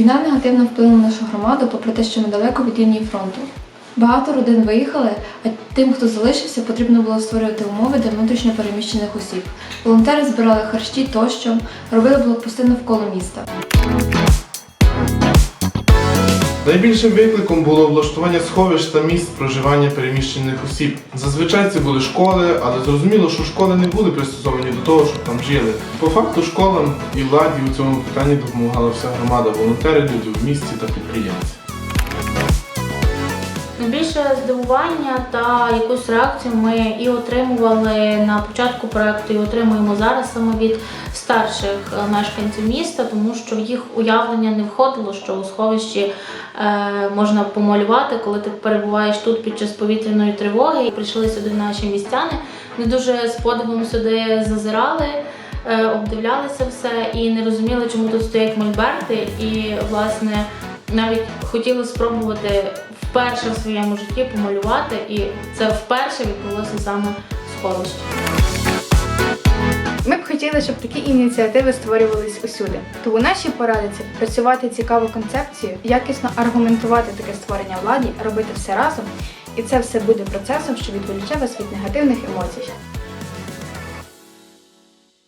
Війна негативно вплинула на нашу громаду, попри те, що ми далеко від лінії фронту. Багато родин виїхали, а тим, хто залишився, потрібно було створювати умови для внутрішньо переміщених осіб. Волонтери збирали харчі тощо, робили блокпости навколо міста. Найбільшим викликом було влаштування сховищ та місць проживання переміщених осіб. Зазвичай це були школи, але зрозуміло, що школи не були пристосовані до того, щоб там жили. По факту школам і владі у цьому питанні допомагала вся громада, волонтери, люди в місті та підприємці. Найбільше здивування та якусь реакцію ми і отримували на початку проекту, і отримуємо зараз саме від старших е, мешканців міста, тому що в їх уявлення не входило, що у сховищі е, можна помалювати, коли ти перебуваєш тут під час повітряної тривоги. Прийшли сюди наші містяни. Ми дуже з подивом сюди зазирали. е, Обдивлялися все і не розуміли, чому тут стоять мольберти. І власне навіть хотіли спробувати вперше в своєму житті помалювати, і це вперше відбулося саме в сховищі. Ми б хотіли, щоб такі ініціативи створювались усюди. Тому наші поради це працювати цікаву концепцію, якісно аргументувати таке створення владі, робити все разом. І це все буде процесом, що відволіче вас від негативних емоцій.